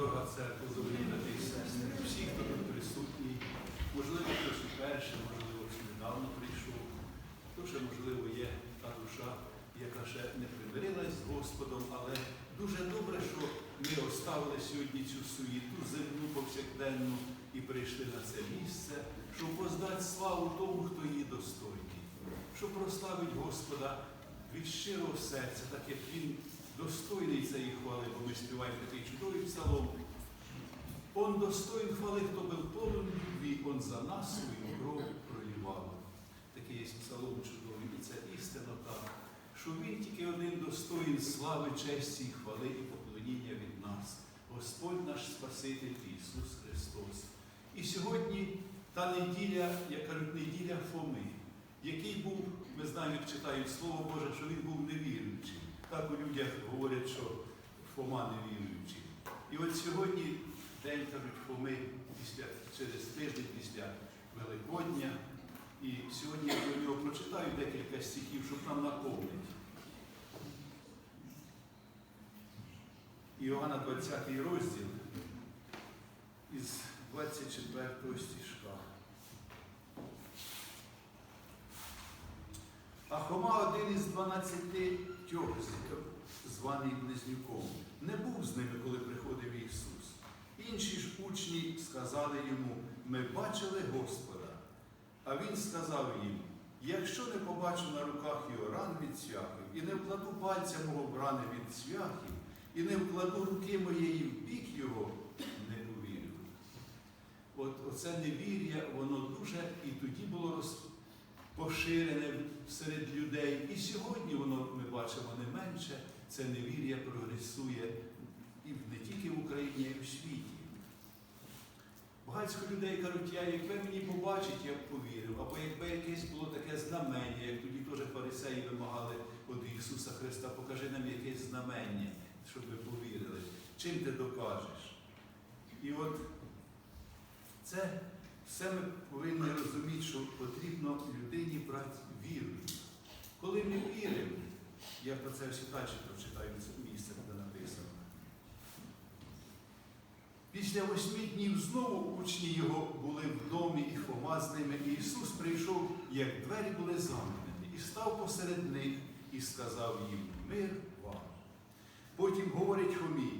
дорога церква, дорогі брати і сестри, всі, хто тут присутній, можливо, хтось вперше, можливо, хтось недавно прийшов, хто ще, можливо, є та душа, яка ще не примирилась з Господом, але дуже добре, що ми оставили сьогодні цю суєту земну повсякденну і прийшли на це місце, щоб воздати славу тому, хто її достойний, щоб прославити Господа від щирого серця, так як Він достойний цієї хвали, бо ми співаємо такий чудовий псалом. Он достоин хвали, хто був полон любві, он за нас свою кров проливав. Такий є псалом чудовий, і це істина так, що він тільки один достоїн слави, честі, і хвали і поклоніння від нас. Господь наш Спаситель Ісус Христос. І сьогодні та неділя, як кажуть, неділя Фоми, який був, ми знаємо, як читають Слово Боже, що він був невіруючий. Так у людях говорять, що Фома невіруючий. І от сьогодні день кажуть Фоми після, через тиждень після Великодня. І сьогодні я до нього прочитаю декілька стихів, щоб нам наповнити. Іоанна 20 розділ із 24 стишка. А Хома один із дванадцяти званий Близнюком, не був з ними, коли приходив Ісус. Інші ж учні сказали йому, ми бачили Господа. А він сказав їм, якщо не побачу на руках його ран від цвяхів, і не вкладу пальця мого в рани від цвяхів, і не вкладу руки моєї в бік його, не повірю. От оце невір'я, воно дуже і тоді було роз... поширене серед людей. І сьогодні воно, ми бачимо, не менше, це невір'я прогресує і не тільки в Україні, а й у світі. Багатько людей кажуть, я якби мені побачить, я б повірив, або якби якесь було таке знамення, як тоді теж фарисеї вимагали від Ісуса Христа, покажи нам якесь знамення, щоб ви повірили. Чим ти докажеш? І от це все ми повинні розуміти, що потрібно людині брати віру. Коли ми віримо, я про це всі далі прочитаю це місце, де написано. Після восьми днів знову учні його були в домі і Фома з ними, і Ісус прийшов, як двері були замкнені, і став посеред них і сказав їм Мир вам. Потім говорить Фомі,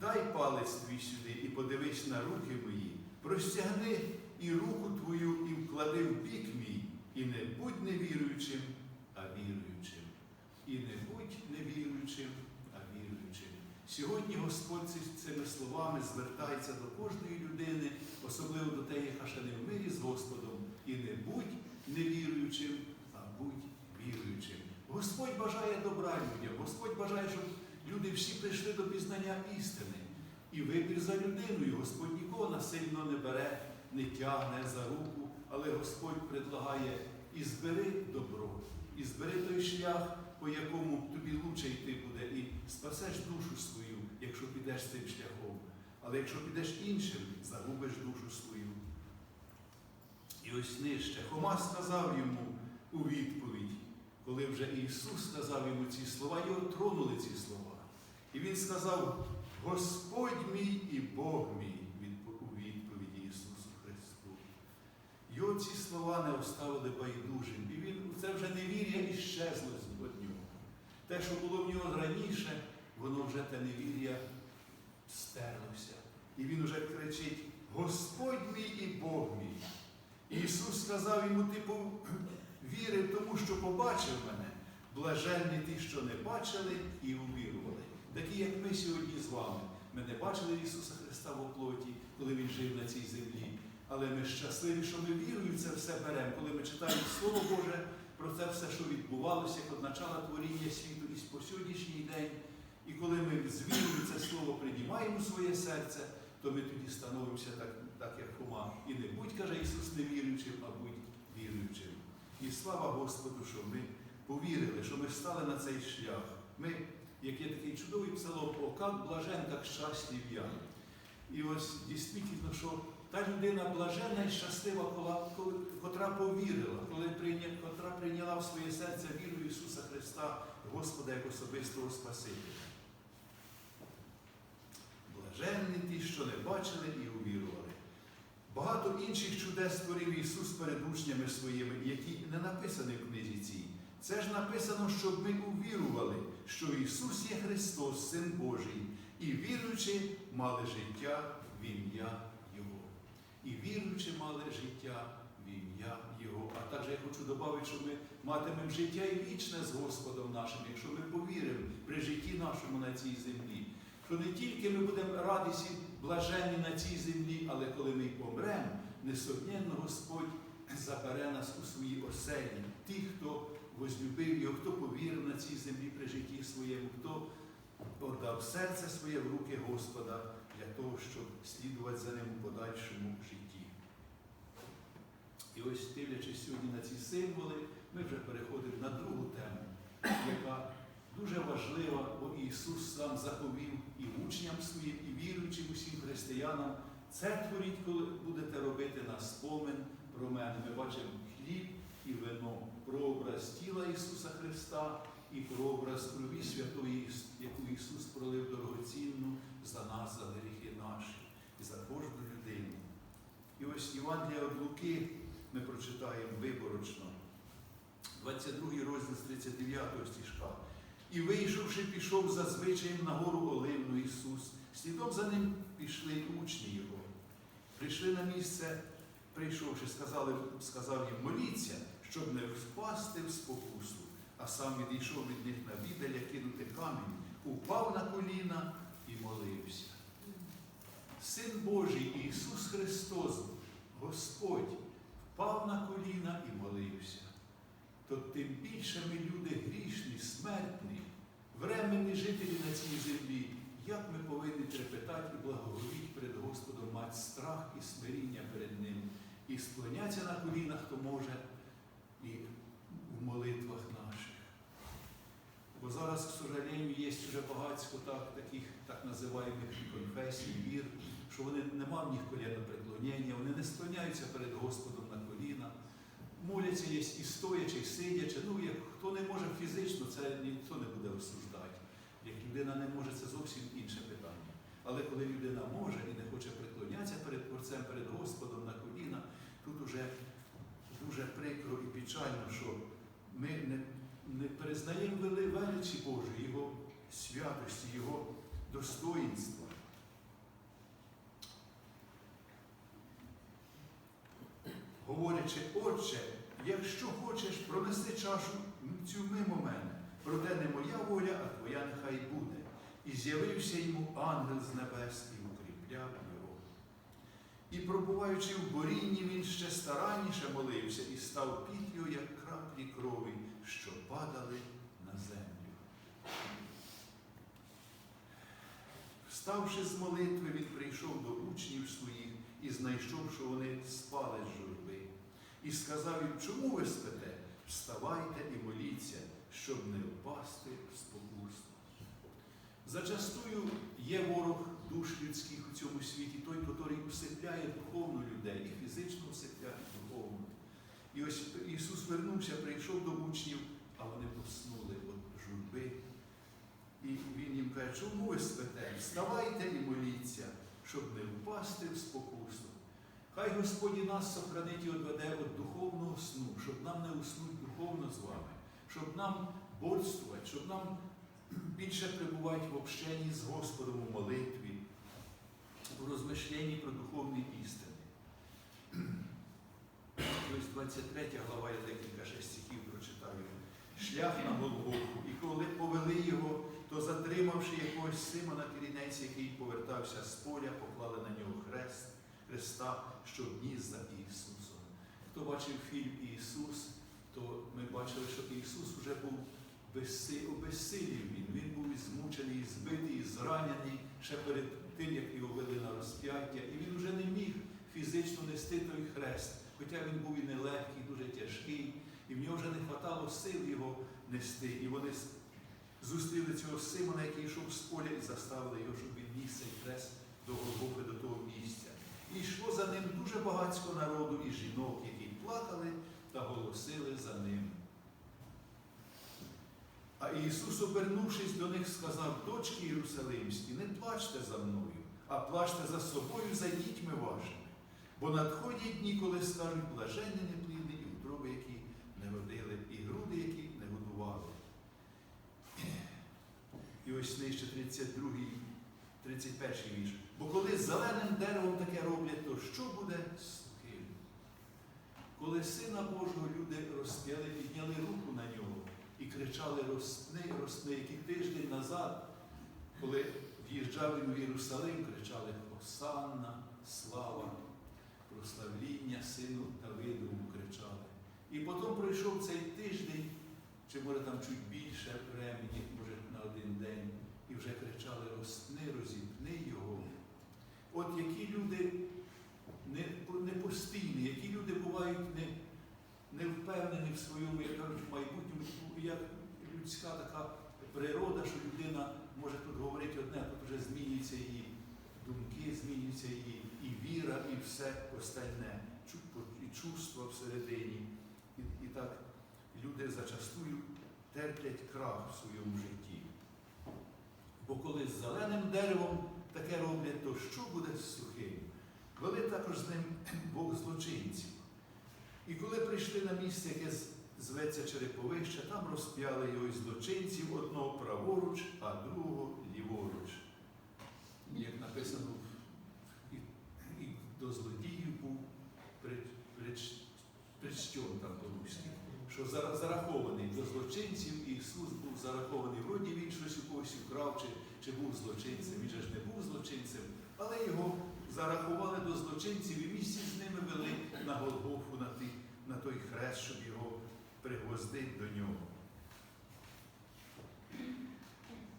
дай палець твій сюди і подивись на руки мої, простягни і руку твою, і вклади в бік мій, і не будь невіруючим, а віруючим. І не будь невіруючим, а віруючим. Сьогодні Господь цими словами звертається до кожної людини, особливо до тієї, яка ще не в мирі з Господом. І не будь невіруючим, а будь віруючим. Господь бажає добра людям, Господь бажає, щоб люди всі прийшли до пізнання істини. І вибір за людиною. Господь нікого насильно не бере, не тягне за руку, але Господь предлагає і збери добро, і збери той шлях по якому тобі лучше йти буде, і спасеш душу свою, якщо підеш цим шляхом. Але якщо підеш іншим, загубиш душу свою. І ось нижче. Хома сказав йому у відповідь, коли вже Ісус сказав йому ці слова, його тронули ці слова. І Він сказав, Господь мій і Бог мій Його ці слова не оставили байдужим. І він це вже невір'я і щезло з нього. Те, що було в нього раніше, воно вже те невір'я стерлося. І він вже кричить: Господь мій і Бог мій. Ісус сказав йому, ти вірив тому, що побачив мене, блаженні ті, що не бачили і увірували. Такі, як ми сьогодні з вами. Ми не бачили Ісуса Христа в оплоті, коли Він жив на цій землі. Але ми щасливі, що ми вірою це все беремо, коли ми читаємо Слово Боже про це все, що відбувалося від начала творіння світу і по сьогоднішній день. І коли ми з вірою це слово приймаємо своє серце, то ми тоді становимося так, так як Хома. І не будь, каже Ісус, невіруючим, а будь віруючим. І слава Господу, що ми повірили, що ми стали на цей шлях. Ми, як є такий чудовий псалом, о, як блажен, як щаслив я. І ось дійсно, що та людина блажена і щаслива, котра повірила, коли прийня, котра прийняла в своє серце віру Ісуса Христа, Господа як особистого Спасителя. Блаженні ті, що не бачили і увірували. Багато інших чудес створив Ісус перед учнями своїми, які не написані в книзі цій. Це ж написано, щоб ми увірували, що Ісус є Христос, Син Божий, і віруючи, мали життя в ім'я Його. І віруючи, мали життя в ім'я Його. А також я хочу додати, що ми матимемо життя і вічне з Господом нашим, якщо ми повіримо при житті нашому на цій землі. Що не тільки ми будемо радісні, блаженні на цій землі, але коли ми помремо, несомненно Господь забере нас у свої оселі. Ті, хто возлюбив його, хто повірив на цій землі при житті своєму, хто отдав серце своє в руки Господа того, щоб слідувати за ним у подальшому житті. І ось дивлячись сьогодні на ці символи, ми вже переходимо на другу тему, яка дуже важлива, бо Ісус сам заповів і учням своїм, і віруючим усім християнам. Це творіть, коли будете робити на спомин про мене. Ми бачимо хліб і вино, прообраз тіла Ісуса Христа і прообраз крові святої, яку Ісус пролив дорогоцінну за нас, за гріхи наші і за кожну людину. І ось Євангелія від Луки ми прочитаємо виборочно, 22 розділ з 39 стишка. І вийшовши, пішов за звичаєм на гору Оливну Ісус. Слідом за ним пішли учні Його. Прийшли на місце, прийшовши, сказали, сказав їм, моліться, щоб не впасти в спокусу. А сам відійшов від них на віддаля кинути камінь, упав на коліна і молився. Син Божий Ісус Христос, Господь, впав на коліна і молився. То тим більше ми люди грішні, смертні, временні жителі на цій землі, як ми повинні трепетати і благоговіти перед Господом, мати страх і смиріння перед Ним, і склонятися на колінах, хто може, і в молитвах наших. Зараз, к сожалению, є вже багатько так, таких так називаємих конфесій, вір, що вони не мають в них колінопреклонення, вони не склоняються перед Господом на коліна. Моляться є і стоячи, і сидячи. Ну, як хто не може фізично, це ніхто не буде осуждати. Як людина не може, це зовсім інше питання. Але коли людина може і не хоче преклонятися перед Творцем, перед Господом на коліна, тут уже дуже прикро і печально, що ми не, не перезнаємо вели- величі Божої, Його святості, Його достоїнства. Говорячи, Отче, якщо хочеш, пронеси чашу цю мимо мене, проте не моя воля, а твоя нехай буде. І з'явився йому ангел з небес і укріпляв. І пробуваючи в борінні, він ще старанніше молився і став його, як краплі крові, що падали на землю. Вставши з молитви, він прийшов до учнів своїх і знайшов, що вони спали з журби. І сказав їм, чому ви спите? Вставайте і моліться, щоб не впасти в спокусу. Зачастую є ворог душ людських у цьому світі, той, який усипляє духовно людей і фізично усипляє духовно. І ось Ісус вернувся, прийшов до учнів, а вони поснули від журби. І Він їм каже, чому ви спите? Вставайте і моліться, щоб не впасти в спокусу. Хай Господь нас сохранить і одведе від духовного сну, щоб нам не уснути духовно з вами, щоб нам бодствувати, щоб нам більше перебувати в общенні з Господом у молитві, у розмишленні про духовні істини. Ось 23 глава, я декілька ще стихів прочитаю. Шлях на Голгофу, і коли повели його, то затримавши якогось Симона Кирінець, який повертався з поля, поклали на нього хрест, Христа, що вніс за Ісусом. Хто бачив фільм Ісус, то ми бачили, що Ісус вже був обезсилів він. Він був і змучений, збитий, і зранений ще перед тим, як його вели на розп'яття. І він вже не міг фізично нести той хрест. Хоча він був і нелегкий, дуже тяжкий, і в нього вже не хватало сил його нести. І вони зустріли цього Симона, який йшов з поля, і заставили його, щоб він ніс цей хрест до Голгофи, до того місця. І йшло за ним дуже багатько народу і жінок, які плакали та голосили за ним. А Ісус, обернувшись до них, сказав, дочки Єрусалимські, не плачте за мною, а плачте за собою, за дітьми вашими. Бо надходять дні, коли скажуть блаженні неплідні, і утроби, які не родили, і груди, які не годували. І ось нижче 32, 31 вірш. Бо коли зеленим деревом таке роблять, то що буде з? Коли Сина Божого люди розп'яли, підняли руку на нього і кричали Росни, Росни, який тиждень назад, коли в'їжджав він в Єрусалим, кричали Осанна, слава, прославління Сину Давидову кричали. І потім пройшов цей тиждень, чи може там чуть більше времени, може на один день, і вже кричали Росни, розіпни його. От які люди не, не постійні, які люди бувають не, не впевнені в своєму, як кажуть, майбутньому, як людська така природа, що людина може тут говорити одне, а тут вже змінюються її думки, змінюється її і віра, і все остальне, і чувства всередині. І, і так люди зачастую терплять крах в своєму житті. Бо коли з зеленим деревом таке роблять, то що буде з сухим? Вели також з ним Бог злочинців. І коли прийшли на місце, яке зветься Череповище, там розп'яли його із злочинців одного праворуч, а другого ліворуч. Як написано, і, і до злодіїв був при- прич- причтьон там по-руськи, що зара- зарахований до злочинців, і Ісус був зарахований, вроді він щось у когось украв, чи, чи був злочинцем, він же ж не був злочинцем, але його зарахували до злочинців і місці з ними вели на Голгофу, на, ті, на той хрест, щоб його пригвоздити до нього.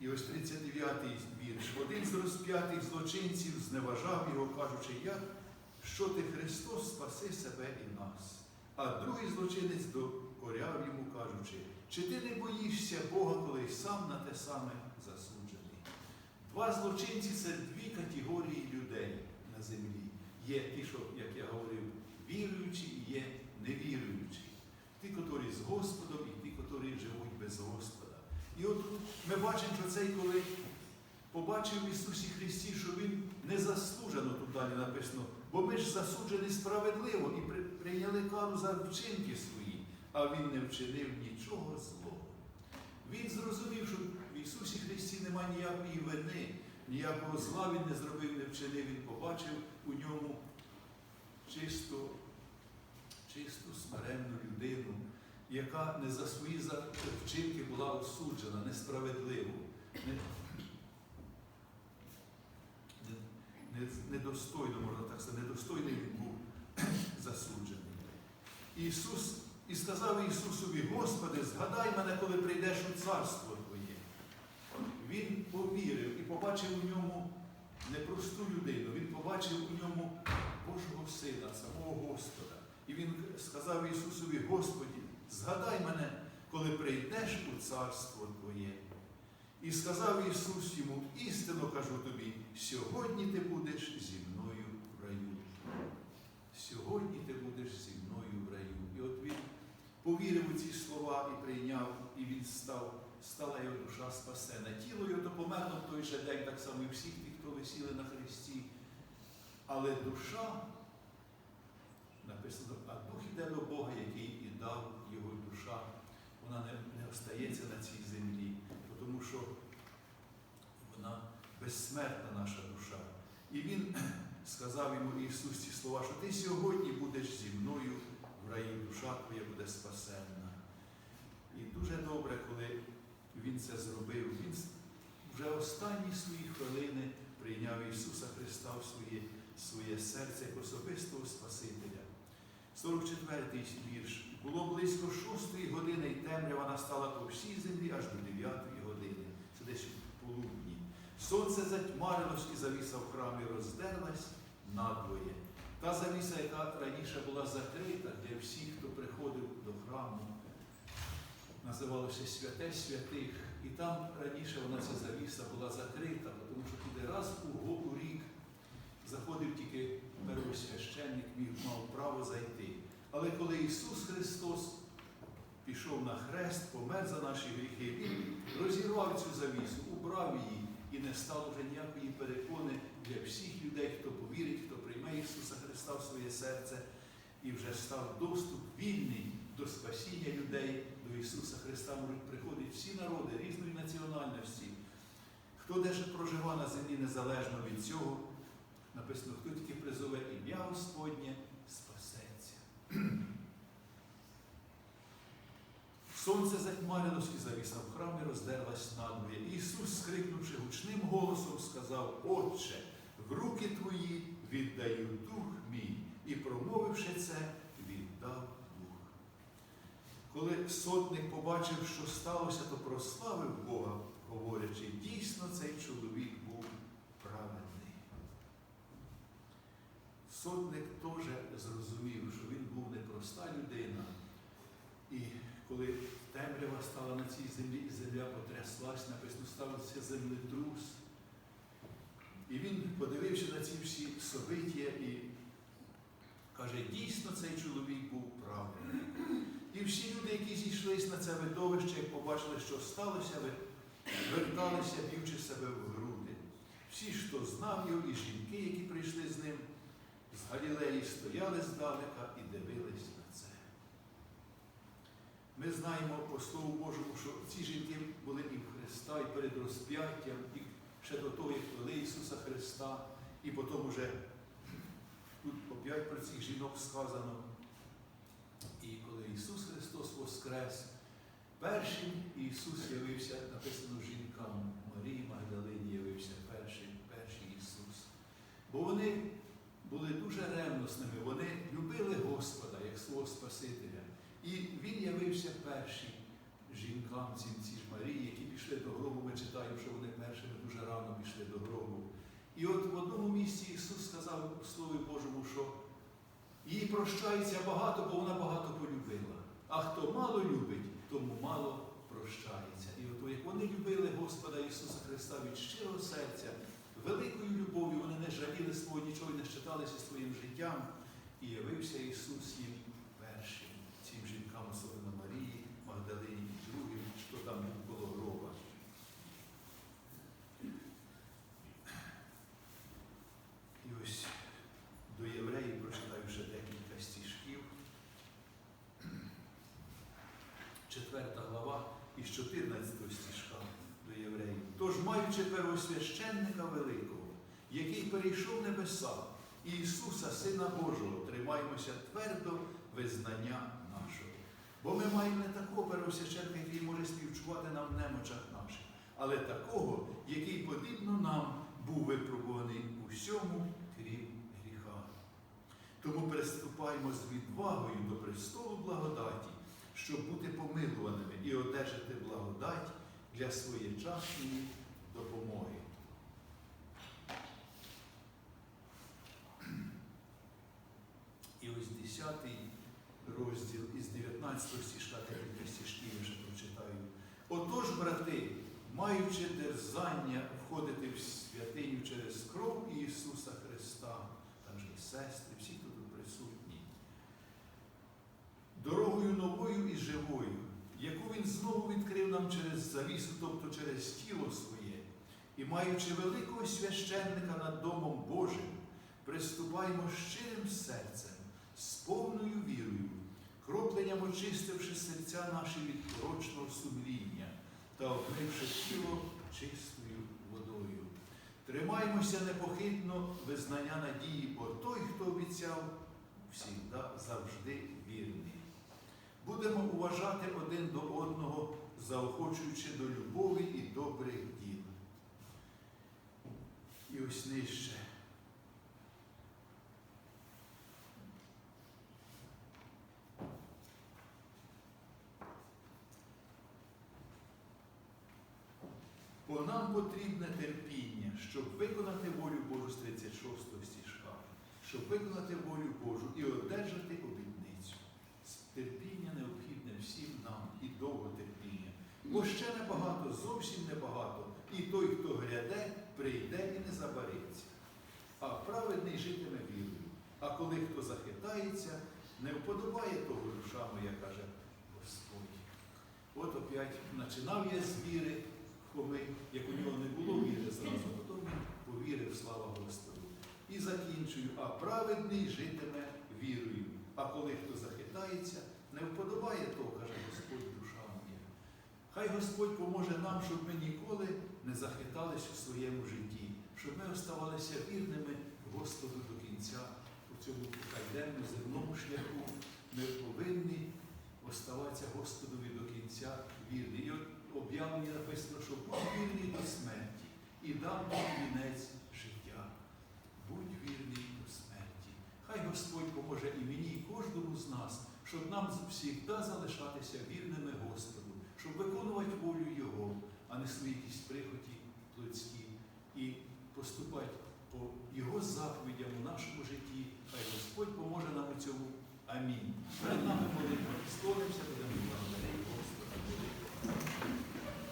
І ось 39-й вірш. Один з розп'ятих злочинців зневажав його, кажучи, як, що ти Христос спаси себе і нас. А другий злочинець докоряв йому, кажучи, чи ти не боїшся Бога, коли й сам на те саме засуджений? Два злочинці це дві категорії людей на землі. Є ті, що, як я говорив, віруючі і є невіруючі. Ті, котрі з Господом, і ті, котрі живуть без Господа. І от ми бачимо, що цей, коли побачив в Ісусі Христі, що Він незаслужено тут далі написано, бо ми ж засуджені справедливо і прийняли кару за вчинки свої, а Він не вчинив нічого злого. Він зрозумів, що в Ісусі Христі немає ніякої вини, ніякого зла Він не зробив, не вчинив. Він побачив у ньому чисту, чисту смиренну людину, яка не за свої вчинки була осуджена, несправедливо, не, не, не- можна так сказати, недостойний він був засуджений. Ісус і сказав Ісусові, Господи, згадай мене, коли прийдеш у царство. Він повірив і побачив у ньому не просту людину, він побачив у ньому Божого Сина, самого Господа. І він сказав Ісусові, Господі, згадай мене, коли прийдеш у царство Твоє. І сказав Ісус йому, істинно кажу тобі, сьогодні ти будеш зі мною в раю. Сьогодні ти будеш зі мною в раю. І от він повірив у ці слова і прийняв, і він став, стала його душа спасена. Тіло його то в той же день, так само і всіх тих, хто висіли на Христі. Але душа, написано, а дух іде до Бога, який і дав його душа. Вона не, не остається на цій землі, тому що вона безсмертна наша душа. І він сказав йому Ісус ці слова, що ти сьогодні будеш зі мною в раю, душа твоя буде спасенна. І дуже добре, коли він це зробив. Він вже останні свої хвилини прийняв Ісуса Христа в своє, своє серце як особистого Спасителя. 44-й вірш. Було близько шостої години, і темрява настала по всій землі аж до дев'ятої години. Це десь у полудні. Сонце затьмарилось і завіса в храмі роздерлась надвоє. Та завіса, яка раніше була закрита для всіх, хто приходив до храму, називалося Святе Святих. І там раніше вона ця завіса була закрита, тому що туди раз у у рік заходив тільки первосвященник, міг мав право зайти. Але коли Ісус Христос пішов на хрест, помер за наші гріхи, розірвав цю завісу, убрав її і не стало вже ніякої перепони для всіх людей, хто повірить, хто прийме Ісуса Христа в своє серце, і вже став доступ вільний до спасіння людей, до Ісуса Христа можуть приходити всі народи різної національності. Хто де ж проживав на землі незалежно від цього, написано, хто тільки призове ім'я Господнє, спасеться. Сонце затьмарилось і завіса в храмі роздерлась надвоє. Ісус, скрикнувши гучним голосом, сказав, Отче, в руки твої віддаю дух мій, і, промовивши це, віддав. Коли сотник побачив, що сталося, то прославив Бога, говорячи, дійсно цей чоловік був праведний. Сотник теж зрозумів, що він був непроста людина. І коли темрява стала на цій землі, і земля потряслась, написано, стався землетрус. І він подивився на ці всі собиття і каже, дійсно цей чоловік був правильний. І всі люди, які зійшлись на це видовище, як побачили, що сталося, верталися, б'ючи себе в груди. Всі, хто знав його, і жінки, які прийшли з ним, з Галілеї стояли здалека і дивились на це. Ми знаємо по Слову Божому, що ці жінки були і в Христа, і перед розп'яттям, і ще до того, як вели Ісуса Христа, і потім уже тут опять про цих жінок сказано. Ісус Христос воскрес, першим Ісус явився, написано жінкам, Марії Магдалині явився перший, перший Ісус. Бо вони були дуже ревносними, вони любили Господа як свого Спасителя. І Він явився першим жінкам, цим ці ж Марії, які пішли до гробу. Ми читаємо, що вони першими дуже рано пішли до гробу. І от в одному місці Ісус сказав Слові Божому, що їй прощається багато, бо вона багато полюбила. А хто мало любить, тому мало прощається. І от як вони любили Господа Ісуса Христа від щирого серця, великою любов'ю вони не жаліли свого нічого і не щиталися своїм життям. І явився Ісус їм першим, цим жінкам, особливо Марії, Магдалині і другим, що там був коло гроба. І ось до євреїв прочитаю ще декілька стишків. Четверта глава із 14 стишка до євреїв. Тож, маючи первосвященника великого, який перейшов небеса, Ісуса, Сина Божого, тримаємося твердо визнання нашого. Бо ми маємо не такого первосвященника, який може співчувати нам в немочах наших, але такого, який подібно нам був випробуваний у всьому, крім гріха. Тому приступаємо з відвагою до престолу благодаті, щоб бути помилуваними і одержати благодать для своєчасної допомоги. І ось 10 розділ із 19 стишка, декілька стишків я ще прочитаю. Отож, брати, маючи дерзання входити в святиню через кров Ісуса Христа, також і сестри, всі, хто тут присутні, дорогою новою і живою, яку Він знову відкрив нам через завісу, тобто через тіло своє, і маючи великого священника над Домом Божим, приступаємо щирим серцем, з повною вірою, кропленням очистивши серця наші від порочного сумління та обмивши тіло чистою водою. Тримаймося непохитно визнання надії, бо той, хто обіцяв, всігда завжди вірний. Будемо уважати один до одного, заохочуючи до любові і добрих діл. І ось нижче. Бо нам потрібне терпіння, щоб виконати волю Божу з 36 стишка, щоб виконати волю Божу і одержати обітницю. Терпіння необхідне всім нам і довго терпіння. Бо ще небагато, зовсім небагато, і той, хто гряде, прийде і не забариться. А праведний житиме вірою. А коли хто захитається, не вподобає того душа моя, каже Господь. От опять починав я з віри, Хоми, як у нього не було віри зразу, потім повірив, слава Господу. І закінчую, а праведний житиме вірою. А коли хто захитається, не вподобає того, каже Господь, душа моя. Хай Господь поможе нам, щоб ми ніколи не захитались у своєму житті, щоб ми оставалися вірними Господу до кінця у цьому кайденному земному шляху. Ми повинні оставатися Господові до кінця вірні. І об'явлення написано, що будь вірний до смерті і дам тобі Господь поможе і мені, і кожному з нас, щоб нам завжди залишатися вірними Господу, щоб виконувати волю Його, а не свої якісь прихоті плотські, і поступати по Його заповідям у нашому житті. Хай Господь поможе нам у цьому. Амінь. Перед нами молитва. Склонимося, будемо благодарити Господа.